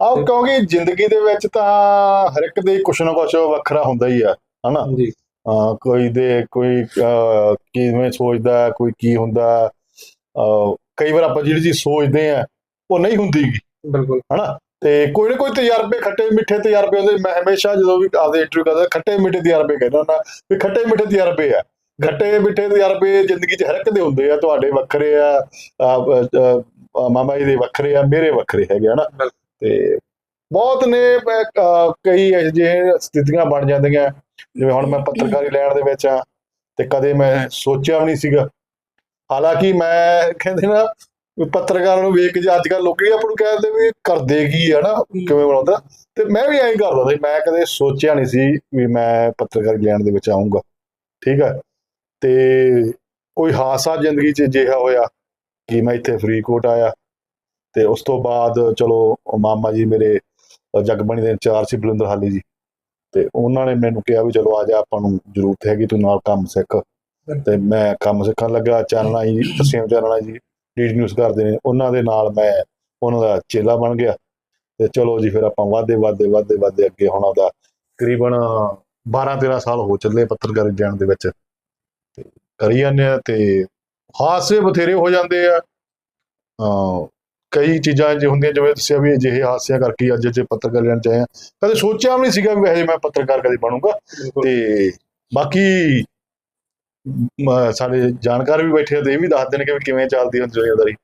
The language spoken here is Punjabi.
ਆਹ ਕਿਉਂਕਿ ਜ਼ਿੰਦਗੀ ਦੇ ਵਿੱਚ ਤਾਂ ਹਰ ਇੱਕ ਦੇ ਕੁਛ ਨਾ ਕੁਛ ਵੱਖਰਾ ਹੁੰਦਾ ਹੀ ਆ ਹਨਾ? ਜੀ ਕੋਈ ਦੇ ਕੋਈ ਕਿਵੇਂ ਸੋਚਦਾ ਕੋਈ ਕੀ ਹੁੰਦਾ ਕਈ ਵਾਰ ਆਪਾਂ ਜਿਹੜੀ ਚੀਜ਼ ਸੋਚਦੇ ਆ ਉਹ ਨਹੀਂ ਹੁੰਦੀ ਗੀ, ਬਿਲਕੁਲ। ਹਨਾ? ਤੇ ਕੋਈ ਨਾ ਕੋਈ ਤਜਰਬੇ ਖੱਟੇ ਮਿੱਠੇ ਤਜਰਬੇ ਹੁੰਦੇ ਮੈਂ ਹਮੇਸ਼ਾ ਜਦੋਂ ਵੀ ਆਪਦੇ ਇੰਟਰਵਿਊ ਕਰਦਾ ਖੱਟੇ ਮਿੱਠੇ ਤਜਰਬੇ ਕਹਿੰਦਾ ਹੁੰਦਾ ਵੀ ਖੱਟੇ ਮਿੱਠੇ ਤਜਰਬੇ ਆ। ਖੱਟੇ ਮਿੱਠੇ ਤਜਰਬੇ ਜ਼ਿੰਦਗੀ 'ਚ ਹਰ ਇੱਕ ਦੇ ਹੁੰਦੇ ਆ ਤੁਹਾਡੇ ਵੱਖਰੇ ਆ ਮਾਮਾ ਜੀ ਦੇ ਵੱਖਰੇ ਆ ਮੇਰੇ ਵੱਖਰੇ ਹੈਗੇ ਹਨਾ? ਬਿਲਕੁਲ। ਤੇ ਬਹੁਤ ਨੇ ਕਈ ਇਹੋ ਸਥਿਤੀਆਂ ਬਣ ਜਾਂਦੀਆਂ। ਜਿਵੇਂ ਹੁਣ ਮੈਂ ਪੱਤਰਕਾਰੀ ਲੈਣ ਦੇ ਵਿੱਚ ਆ ਤੇ ਕਦੇ ਮੈਂ ਸੋਚਿਆ ਵੀ ਨਹੀਂ ਸੀਗਾ। ਹਾਲਾਂਕਿ ਮੈਂ ਕਹਿੰਦੇ ਨਾ, ਪੱਤਰਕਾਰਾਂ ਨੂੰ ਵੇਖ ਕੇ ਅੱਜ ਕੱਲ ਲੋਕੀ ਆਪਾਂ ਨੂੰ ਕਹਿੰਦੇ ਵੀ ਕਰਦੇ ਕੀ ਹੈ ਨਾ, ਕਿਵੇਂ ਬਣਾਉਂਦਾ। ਤੇ ਮੈਂ ਵੀ ਐਂ ਹੀ ਕਰਦਾ ਸੀ, ਮੈਂ ਕਦੇ ਸੋਚਿਆ ਨਹੀਂ ਸੀ ਵੀ ਮੈਂ ਪੱਤਰਕਾਰੀ ਲੈਣ ਦੇ ਵਿੱਚ ਆਉਂਗਾ ਠੀਕ ਹੈ ਤੇ ਕੋਈ ਹਾਦਸਾ ਜ਼ਿੰਦਗੀ 'ਚ ਅਜਿਹਾ ਹੋਇਆ ਕਿ ਮੈਂ ਇੱਥੇ ਫਰੀਦਕੋਟ ਆਇਆ। ਤੇ ਉਸ ਤੋਂ ਬਾਅਦ ਚਲੋ ਮਾਮਾ ਜੀ ਮੇਰੇ ਅਹ ਜਗਬਾਣੀ ਦੇ ਇੰਚਾਰਜ ਸੀ ਬਲਿੰਦਰ ਹਾਲੀ ਜੀ। ਤੇ ਉਹਨਾਂ ਨੇ ਮੈਨੂੰ ਕਿਹਾ ਵੀ ਚਲੋ ਆ ਜਾ ਆਪਾਂ ਨੂੰ ਜ਼ਰੂਰਤ ਹੈਗੀ, ਤੂੰ ਨਾਲ ਕੰਮ ਸਿੱਖ। ਤੇ ਮੈਂ ਕੰਮ ਸਿੱਖਣ ਲੱਗਾ ਚਾਨਣਾ ਜੀ ਤਸੀਮ ਚਾਨਣਾ ਜੀ, ਡੀਡੀ ਨਿਊਜ਼ ਕਰਦੇ ਨੇ। ਉਹਨਾਂ ਦੇ ਨਾਲ ਮੈਂ ਉਹਨਾਂ ਦਾ ਚੇਲਾ ਬਣ ਗਿਆ। ਤੇ ਚਲੋ ਜੀ ਫਿਰ ਆਪਾਂ ਵਾਧੇ ਵਾਧੇ ਵਾਧੇ ਵਾਧੇ ਅੱਗੇ ਹੁਣ ਦਾ ਕਰੀਬਨ 12 13 ਸਾਲ ਹੋ ਚੱਲੇ ਪੱਤਰਕਾਰੀ ਜਾਣ ਦੇ ਵਿੱਚ। ਤੇ ਕਰੀ ਜਾਂਦੇ ਆ ਤੇ ਹਾਦਸੇ ਬਥੇਰੇ ਹੋ ਜਾਂਦੇ ਆ। ਅਹ ਕਈ ਚੀਜ਼ਾਂ ਜੇ ਹੁੰਦੀਆਂ ਜਿਵੇਂ ਦੱਸਿਆ ਵੀ ਅਜਿਹੇ ਹਾਦਸਿਆਂ ਕਰਕੇ ਅੱਜ ਜੇ ਪੱਤਰਕਾਰ ਲੈਣ ਚ ਆਏ ਆ। ਕਦੇ ਸੋਚਿਆ ਵੀ ਨਹੀਂ ਸੀਗਾ ਵੀ ਹਜੇ ਮੈਂ ਪੱਤਰਕਾਰ ਕਦੇ ਬਣੂੰਗਾ? ਤੇ ਬਾਕੀ ਸਾਡੇ ਜਾਣਕਾਰ ਵੀ ਬੈਠੇ ਆ ਤੇ ਇਹ ਵੀ ਦੱਸਦੇ ਨੇ ਕਿ ਕਿਵੇਂ ਚੱਲਦੀ ਹੈ ਦੁਨੀਆਦਾਰੀ